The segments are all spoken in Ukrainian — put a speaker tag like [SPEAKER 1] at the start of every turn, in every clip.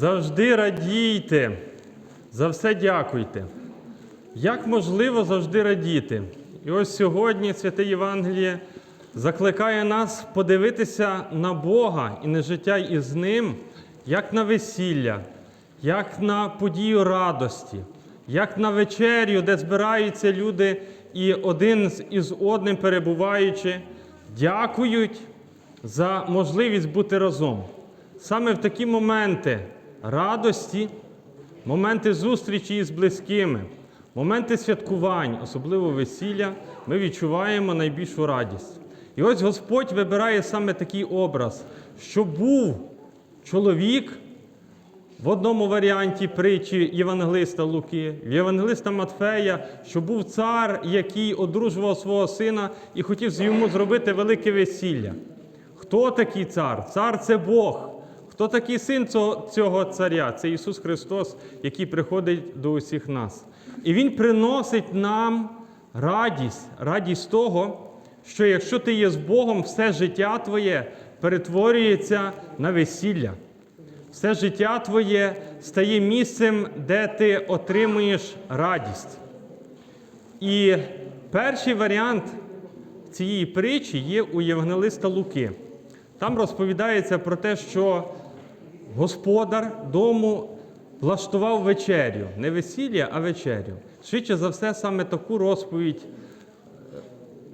[SPEAKER 1] Завжди радійте, за все дякуйте. Як можливо завжди радіти? І ось сьогодні святе Євангеліє закликає нас подивитися на Бога і на життя із Ним, як на весілля, як на подію радості, як на вечерю, де збираються люди і один із одним перебуваючи, дякують за можливість бути разом. Саме в такі моменти радості, моменти зустрічі із близькими, моменти святкувань, особливо весілля, ми відчуваємо найбільшу радість. І ось Господь вибирає саме такий образ, що був чоловік в одному варіанті притчі Євангелиста Луки, Євангелиста Матфея, що був цар, який одружував свого сина і хотів йому зробити велике весілля. Хто такий цар? Цар це Бог. Хто такий син цього, цього царя? Це Ісус Христос, який приходить до усіх нас. І Він приносить нам радість, радість того, що якщо ти є з Богом, все життя твоє перетворюється на весілля. Все життя твоє стає місцем, де ти отримуєш радість. І перший варіант цієї притчі є у Євангелиста Луки. Там розповідається про те, що господар дому влаштував вечерю. Не весілля, а вечерю. Швидше за все, саме таку розповідь е,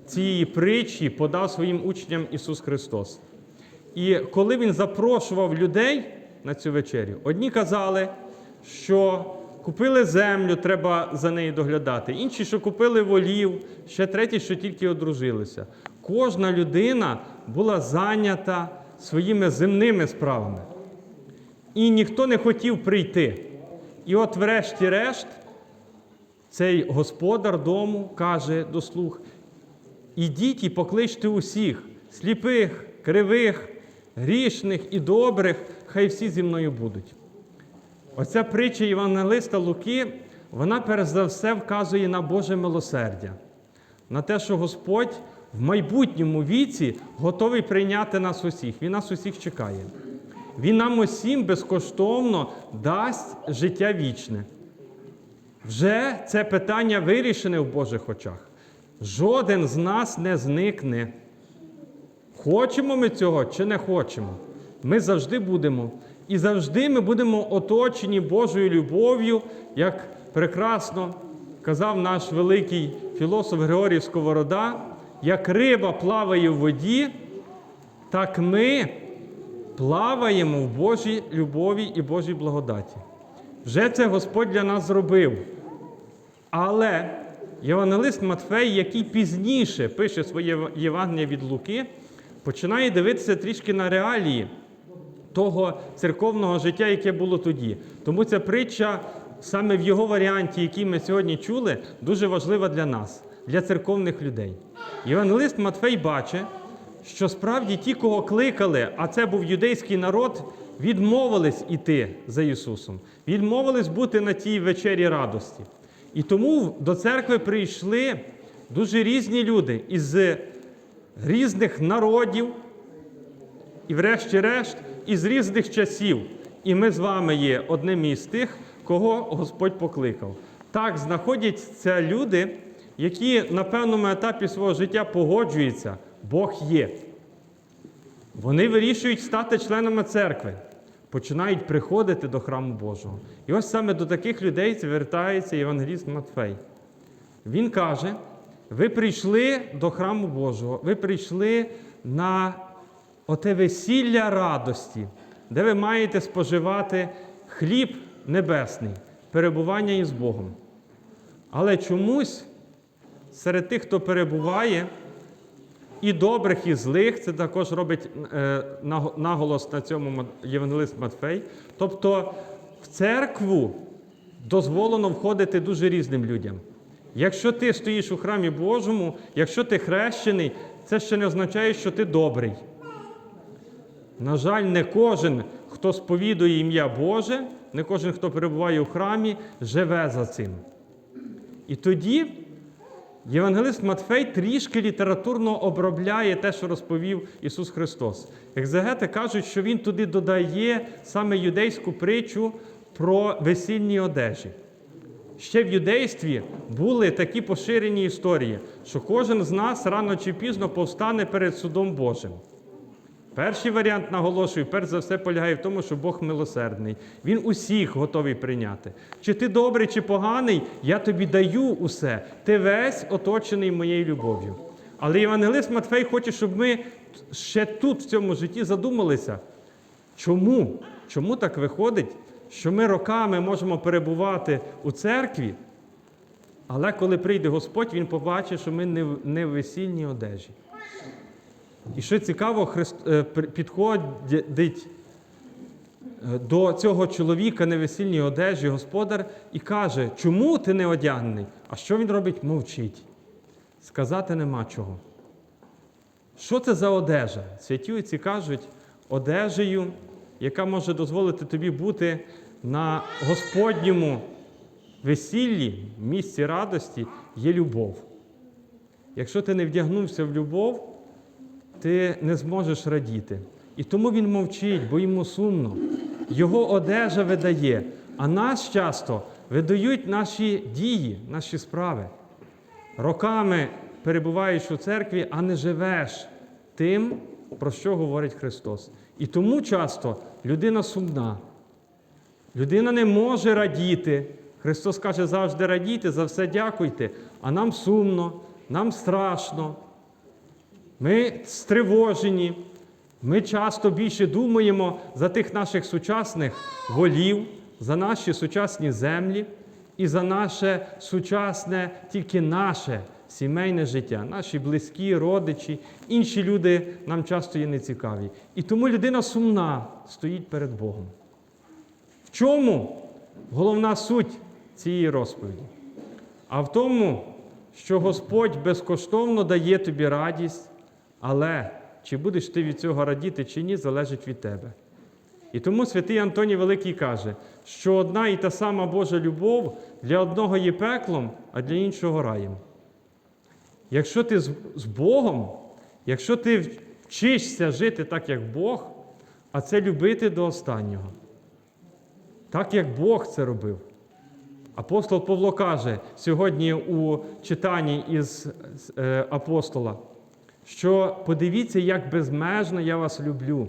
[SPEAKER 1] цієї притчі подав своїм учням Ісус Христос. І коли Він запрошував людей на цю вечерю, одні казали, що купили землю, треба за нею доглядати, інші, що купили волів, ще треті, що тільки одружилися. Кожна людина була зайнята своїми земними справами. І ніхто не хотів прийти. І от, врешті-решт, цей господар дому каже до слуг: ідіть і покличте усіх, сліпих, кривих, грішних і добрих, хай всі зі мною будуть. Оця притча Євангелиста Луки, вона перш за все вказує на Боже милосердя, на те, що Господь в майбутньому віці готовий прийняти нас усіх. Він нас усіх чекає. Він нам усім безкоштовно дасть життя вічне. Вже це питання вирішене в Божих очах. Жоден з нас не зникне. Хочемо ми цього чи не хочемо? Ми завжди будемо. І завжди ми будемо оточені Божою любов'ю, як прекрасно казав наш великий філософ Григорій Сковорода, як риба плаває в воді, так ми плаваємо в Божій любові і Божій благодаті. Вже це Господь для нас зробив. Але Євангелист Матфей, який пізніше пише своє Євангеліє від Луки, починає дивитися трішки на реалії того церковного життя, яке було тоді. Тому ця притча саме в його варіанті, який ми сьогодні чули, дуже важлива для нас, для церковних людей. Євангелист Матфей бачить, що справді ті, кого кликали, а це був юдейський народ, відмовились іти за Ісусом, відмовились бути на тій вечері радості. І тому до церкви прийшли дуже різні люди із різних народів, і, врешті-решт, із різних часів. І ми з вами є одним із тих, кого Господь покликав. Так знаходяться люди, які на певному етапі свого життя погоджуються, Бог є. Вони вирішують стати членами церкви, починають приходити до храму Божого. І ось саме до таких людей звертається Євангеліст Матфей. Він каже: ви прийшли до храму Божого, ви прийшли на оте весілля радості, де ви маєте споживати хліб небесний, перебування із Богом. Але чомусь серед тих, хто перебуває, і добрих, і злих, це також робить е, наголос на цьому євангелист Матфей. Тобто в церкву дозволено входити дуже різним людям. Якщо ти стоїш у храмі Божому, якщо ти хрещений, це ще не означає, що ти добрий. На жаль, не кожен, хто сповідує ім'я Боже, не кожен, хто перебуває у храмі, живе за цим. І тоді Євангелист Матфей трішки літературно обробляє те, що розповів Ісус Христос. Екзегети кажуть, що Він туди додає саме юдейську притчу про весільні одежі. Ще в юдействі були такі поширені історії, що кожен з нас рано чи пізно повстане перед судом Божим. Перший варіант наголошую, перш за все полягає в тому, що Бог милосердний. Він усіх готовий прийняти. Чи ти добрий, чи поганий, я тобі даю усе. Ти весь оточений моєю любов'ю. Але Євангелист Матфей хоче, щоб ми ще тут, в цьому житті, задумалися, чому? Чому так виходить, що ми роками можемо перебувати у церкві, але коли прийде Господь, Він побачить, що ми не в- весільній одежі. І що цікаво, Христ е, підходить е, до цього чоловіка невесільній одежі господар і каже, чому ти не одягнений? А що він робить? Мовчить. Сказати нема чого. Що це за одежа? Святі кажуть, одежею, яка може дозволити тобі бути на Господньому весіллі, місці радості, є любов. Якщо ти не вдягнувся в любов, ти не зможеш радіти. І тому він мовчить, бо йому сумно. Його одежа видає, а нас часто видають наші дії, наші справи. Роками перебуваєш у церкві, а не живеш тим, про що говорить Христос. І тому часто людина сумна. Людина не може радіти. Христос каже, завжди радійте, за все дякуйте, а нам сумно, нам страшно. Ми стривожені, ми часто більше думаємо за тих наших сучасних волів, за наші сучасні землі і за наше сучасне, тільки наше сімейне життя, наші близькі, родичі, інші люди нам часто є нецікаві. І тому людина сумна стоїть перед Богом. В чому головна суть цієї розповіді? А в тому, що Господь безкоштовно дає тобі радість, але чи будеш ти від цього радіти чи ні, залежить від тебе. І тому святий Антоній Великий каже, що одна і та сама Божа любов для одного є пеклом, а для іншого раєм. Якщо ти з Богом, якщо ти вчишся жити так, як Бог, а це любити до останнього, так як Бог це робив. Апостол Павло каже сьогодні у читанні із е, апостола, що подивіться, як безмежно я вас люблю.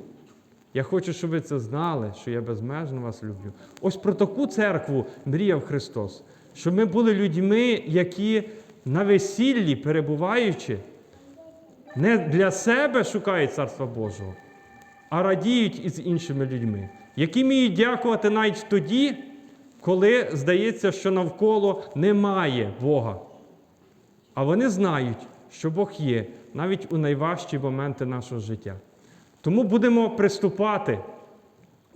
[SPEAKER 1] Я хочу, щоб ви це знали, що я безмежно вас люблю. Ось про таку церкву мріяв Христос, щоб ми були людьми, які на весіллі, перебуваючи, не для себе шукають Царства Божого, а радіють із іншими людьми, які вміють дякувати навіть тоді, коли здається, що навколо немає Бога. А вони знають, що Бог є навіть у найважчі моменти нашого життя. Тому будемо приступати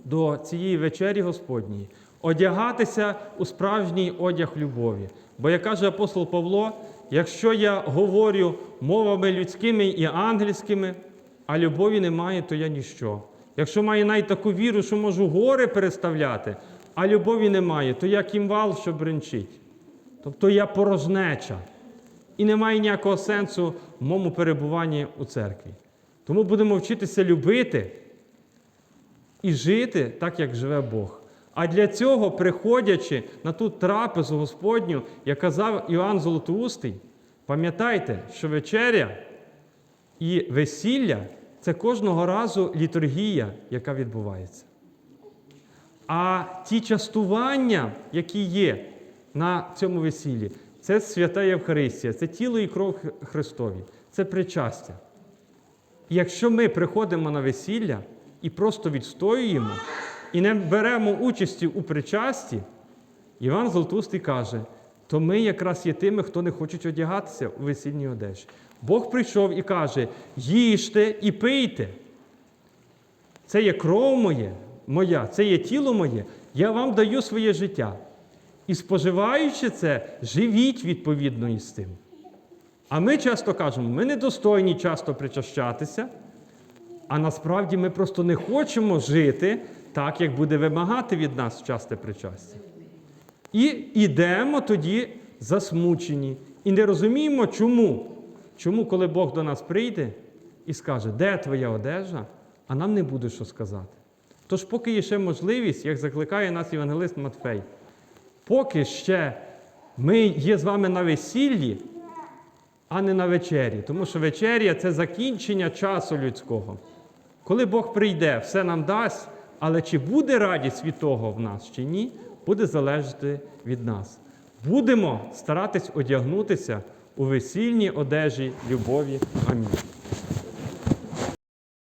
[SPEAKER 1] до цієї вечері Господньої, одягатися у справжній одяг любові. Бо, як каже апостол Павло, якщо я говорю мовами людськими і ангельськими, а любові немає, то я ніщо. Якщо маю навіть таку віру, що можу гори переставляти, а любові немає, то я кімвал, що бренчить. Тобто я порожнеча. І немає ніякого сенсу в моєму перебуванні у церкві. Тому будемо вчитися любити і жити так, як живе Бог. А для цього, приходячи на ту трапезу Господню, як казав Іоанн Золотоустий, пам'ятайте, що вечеря і весілля це кожного разу літургія, яка відбувається. А ті частування, які є на цьому весіллі, це свята Євхаристія, це тіло і кров Христові, це причастя. І якщо ми приходимо на весілля і просто відстоюємо, і не беремо участі у причасті, Іван Золотустий каже, то ми якраз є тими, хто не хочуть одягатися у весільній одежі. Бог прийшов і каже: їжте і пийте. Це є кров моє, моя, це є тіло моє, я вам даю своє життя. І споживаючи це, живіть відповідно із тим. А ми часто кажемо, ми недостойні часто причащатися, а насправді ми просто не хочемо жити так, як буде вимагати від нас часте причастя. І йдемо тоді засмучені, І не розуміємо, чому. Чому, коли Бог до нас прийде і скаже, де твоя одежа, а нам не буде що сказати. Тож, поки є ще можливість, як закликає нас євангелист Матфей, поки ще ми є з вами на весіллі, а не на вечері. Тому що вечеря це закінчення часу людського. Коли Бог прийде, все нам дасть, але чи буде радість від того в нас, чи ні, буде залежати від нас. Будемо старатись одягнутися у весільній одежі любові. Амінь.